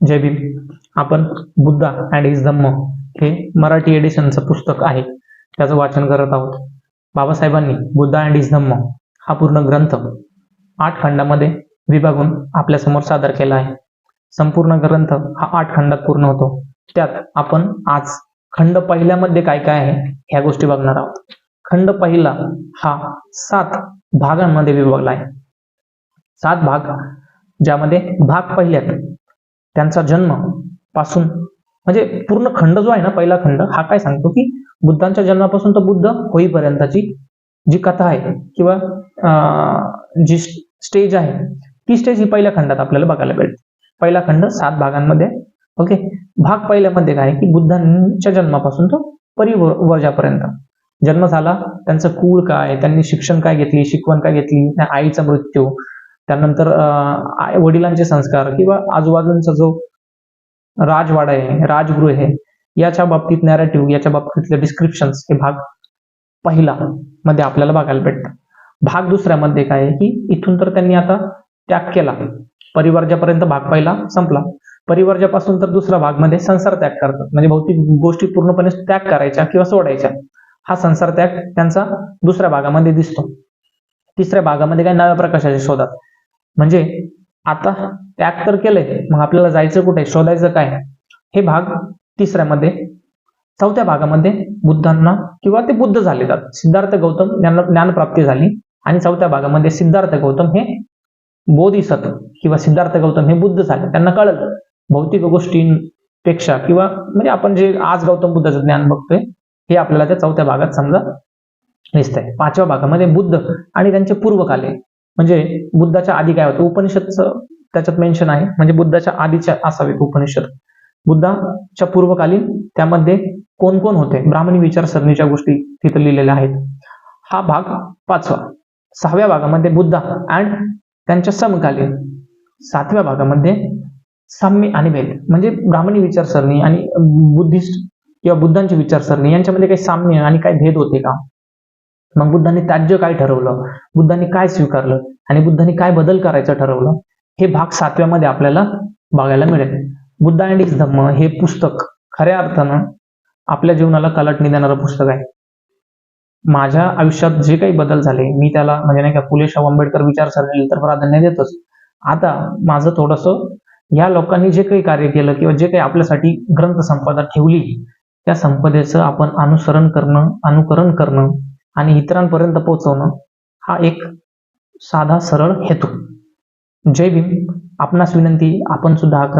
जय भीम. आपण Buddha and his धम्म हे मराठी एडिशनचं पुस्तक आहे. त्याचं वाचन करत आहोत. बाबासाहेबांनी बुद्धा अँड हिज धम्म हा पूर्ण ग्रंथ आठ खंडामध्ये विभागून आपल्यासमोर सादर केला आहे. संपूर्ण ग्रंथ हा आठ खंडात पूर्ण होतो. त्यात आपण आज खंड पहिल्यामध्ये काय काय आहे ह्या गोष्टी बघणार आहोत. खंड पहिला हा सात भागांमध्ये विभागला आहे. सात भाग ज्यामध्ये भाग पहिल्यात त्यांचा जन्मपासून म्हणजे पूर्ण खंड जो आहे ना पहिला खंड हा काय सांगतो की बुद्धांच्या जन्मापासून तर बुद्ध होईपर्यंतची जी कथा आहे किंवा अं, जी स्टेज आहे ती स्टेज ही पहिल्या खंडात आपल्याला बघायला मिळते. पहिला खंड सात भागांमध्ये ओके? भाग पहिल्यामध्ये काय आहे की बुद्धांच्या जन्मापासून तो परिवर्जापर्यंत जन्म झाला त्यांचं कुळ काय त्यांनी शिक्षण काय घेतली शिकवण काय घेतली आईचा मृत्यू त्यानंतर वडिलांचे संस्कार किंवा आजूबाजूंचा जो राजवाडा आहे राजगृह आहे याच्या बाबतीत नॅरेटिव्ह याच्या बाबतीतले डिस्क्रिप्शन हे भाग पहिला मध्ये आपल्याला बघायला भेटतात. भाग दुसऱ्यामध्ये काय आहे की इथून तर त्यांनी आता त्याग केला. परिवर्जापर्यंत भाग पहिला संपला. परिवर्जापासून तर दुसरा भागमध्ये संसार त्याग करतात. म्हणजे भौतिक गोष्टी पूर्णपणे त्याग करायच्या किंवा सोडायच्या. हा संसार त्याग त्यांचा दुसऱ्या भागामध्ये दिसतो. तिसऱ्या भागामध्ये काय नव्या प्रकाशाच्या शोधात. म्हणजे आता त्याग तर केलंय मग आपल्याला जायचं कुठे शोधायचं काय? हे भाग तिसऱ्यामध्ये चौथ्या भागामध्ये बुद्धांना किंवा ते बुद्ध झाले जात. सिद्धार्थ गौतम यांना ज्ञानप्राप्ती झाली. आणि चौथ्या भागामध्ये सिद्धार्थ गौतम हे बोधिसत्व किंवा सिद्धार्थ गौतम हे बुद्ध झाले. त्यांना कळलं. भौतिक गोष्टींपेक्षा किंवा म्हणजे आपण जे आज गौतम बुद्धाचं ज्ञान बघतोय हे आपल्याला त्या चौथ्या भागात समजा दिसतंय. पाचव्या भागामध्ये बुद्ध आणि त्यांचे पूर्वकाले. म्हणजे बुद्धाच्या आधी काय होतं? उपनिषदचं त्याच्यात मेन्शन आहे. म्हणजे बुद्धाच्या आधीच्या असावेत उपनिषद. बुद्धाच्या पूर्वकालीन त्यामध्ये कोण कोण होते? ब्राह्मणी विचारसरणीच्या गोष्टी तिथे लिहिलेल्या आहेत. हा भाग पाचवा. सहाव्या भागामध्ये बुद्धा अँड त्यांच्या समकालीन. सातव्या भागामध्ये साम्य आणि भेद. म्हणजे ब्राह्मणी विचारसरणी आणि बुद्धिस्ट किंवा बुद्धांची विचारसरणी यांच्यामध्ये काही साम्य आणि काही भेद होते का? मग बुद्धांनी त्याज्य काय ठरवलं? बुद्धांनी काय स्वीकारलं? आणि बुद्धांनी काय बदल करायचं ठरवलं? हे भाग सातव्यामध्ये आपल्याला बघायला मिळेल. बुद्धा अँड इज धम्म हे पुस्तक खऱ्या अर्थानं आपल्या जीवनाला कलटणी देणारं पुस्तक आहे. माझ्या आयुष्यात जे काही बदल झाले मी त्याला म्हणजे नाही का फुले शाहू आंबेडकर विचारसरणीला तर प्राधान्य देतोच. आता माझं थोडंसं या लोकांनी जे काही कार्य केलं किंवा जे काही आपल्यासाठी ग्रंथ संपदा ठेवली त्या संपदेचं आपण अनुसरण करणं अनुकरण करणं आणि इतरांपर्यंत पोहोचवणं हा एक साधा सरळ हेतू. जय भीम. आपणास विनंती आपण सुद्धा